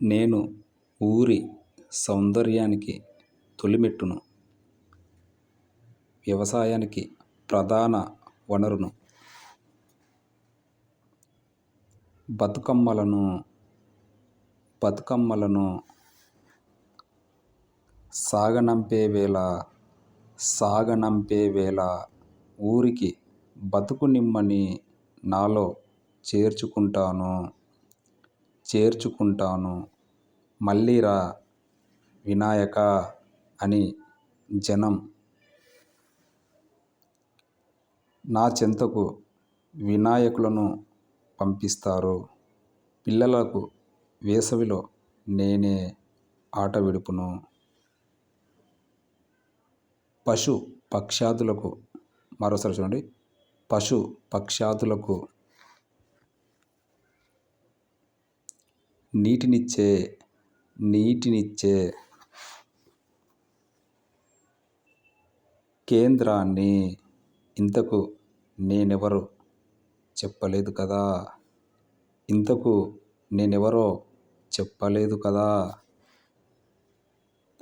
నేను ఊరి సౌందర్యానికి తొలిమెట్టును వ్యవసాయానికి ప్రధాన వనరును. బతుకమ్మలను బతుకమ్మలను సాగనంపే వేళ సాగనంపే వేళ ఊరికి బతుకు నిమ్మని నాలో చేర్చుకుంటాను. చేర్చుకుంటాను. మళ్ళీరా వినాయక అని జనం నా చెంతకు వినాయకులను పంపిస్తారు. పిల్లలకు వేసవిలో నేనే ఆట విడుపును. పశు పక్షాదులకు మరోసారి చూడండి. పశు పక్షాదులకు నీటినిచ్చే నీటినిచ్చే కేంద్రాన్ని ఇంతకు నేనెవరు చెప్పలేదు కదా? ఇంతకు నేనెవరో చెప్పలేదు కదా?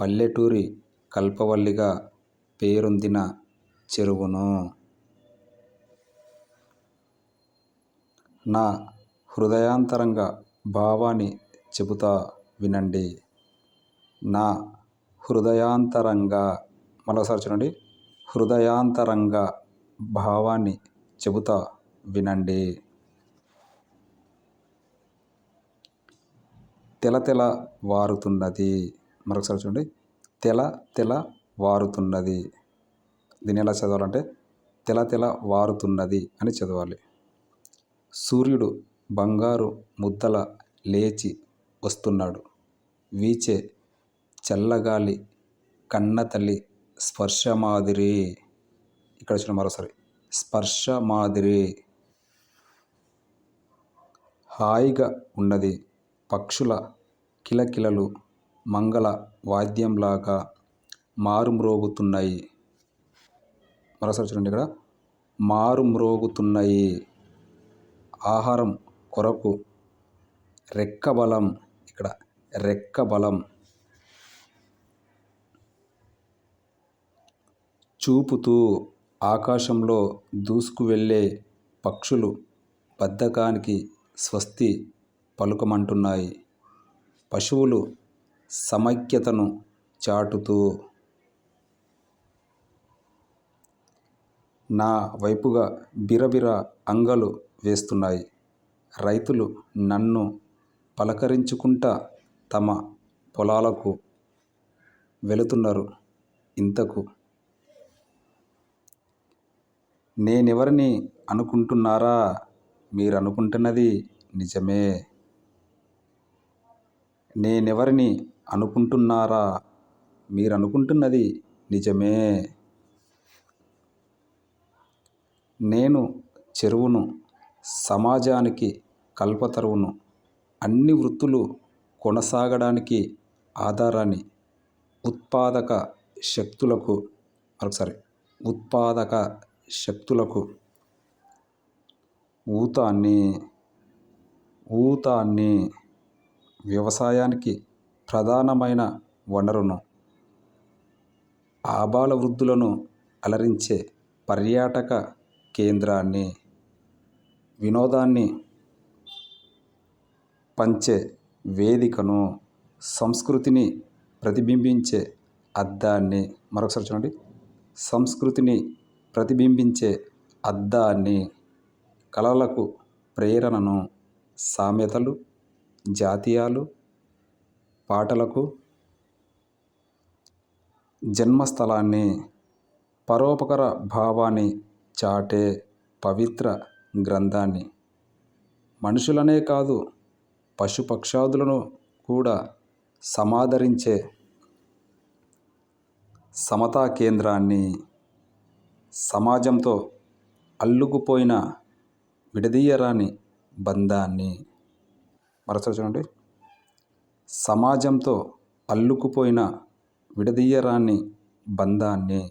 పల్లెటూరి కల్పవల్లిగా పేరొందిన చెరువును. నా హృదయాంతరంగ భావాన్ని చెబుతా వినండి. నా హృదయాంతరంగా మరోసారి చూడండి. హృదయాంతరంగ భావాన్ని చెబుతా వినండి. తెల తెల వారుతున్నది. మరొకసారి చూడండి. తెల తెల వారుతున్నది. దీన్ని ఎలా చదవాలంటే తెల తెల వారుతున్నది అని చదవాలి. సూర్యుడు బంగారు ముద్దల లేచి వస్తున్నాడు. వీచే చల్లగాలి కన్నతల్లి స్పర్శ మాదిరి ఇక్కడ వచ్చిన మరోసారి. స్పర్శ మాదిరి హాయిగా ఉన్నది పక్షుల కిలకిలలు మంగళ వాద్యంలాగా మారుమ్రోగుతున్నాయి. మరోసారి చూడండి ఇక్కడ. మారుమ్రోగుతున్నాయి. ఆహారం కొరకు రెక్కబలం ఇక్కడ రెక్క బలం. చూపుతూ ఆకాశంలో దూసుకు వెళ్ళే పక్షులు బద్ధకానికి స్వస్తి పలుకమంటున్నాయి. పశువులు సమైక్యతను చాటుతూ నా వైపుగా బిరబిర అంగలు వేస్తున్నాయి. రైతులు నన్ను పలకరించుకుంటా తమ పొలాలకు వెళుతున్నారు ఇంతకు. నేనెవరిని అనుకుంటున్నారా? మీరు అనుకుంటున్నది నిజమే. నేనెవరిని అనుకుంటున్నారా? మీరు అనుకుంటున్నది నిజమే. నేను చెరువును సమాజానికి కల్పతరువును అన్ని వృత్తులు కొనసాగడానికి ఆధారాన్ని ఉత్పాదక శక్తులకు సారీ ఉత్పాదక శక్తులకు ఊతాన్ని ఊతాన్ని వ్యవసాయానికి ప్రధానమైన వనరును ఆబాల వృద్ధులను అలరించే పర్యాటక కేంద్రాన్ని వినోదాన్ని పంచే వేదికను సంస్కృతిని ప్రతిబింబించే అద్దాన్ని మరొకసారి చూడండి. సంస్కృతిని ప్రతిబింబించే అద్దాన్ని కళలకు ప్రేరణను సామెతలు జాతీయాలు పాటలకు జన్మస్థలాన్ని పరోపకర భావాన్ని చాటే పవిత్ర గ్రంథాన్ని. మనుషులనే కాదు పశుపక్షాదులను కూడా సమాదరించే సమతా కేంద్రాన్ని సమాజంతో అల్లుకుపోయిన విడదీయరాని బంధాన్ని మరొకసారి చూడండి. సమాజంతో అల్లుకుపోయిన విడదీయరాని బంధాన్ని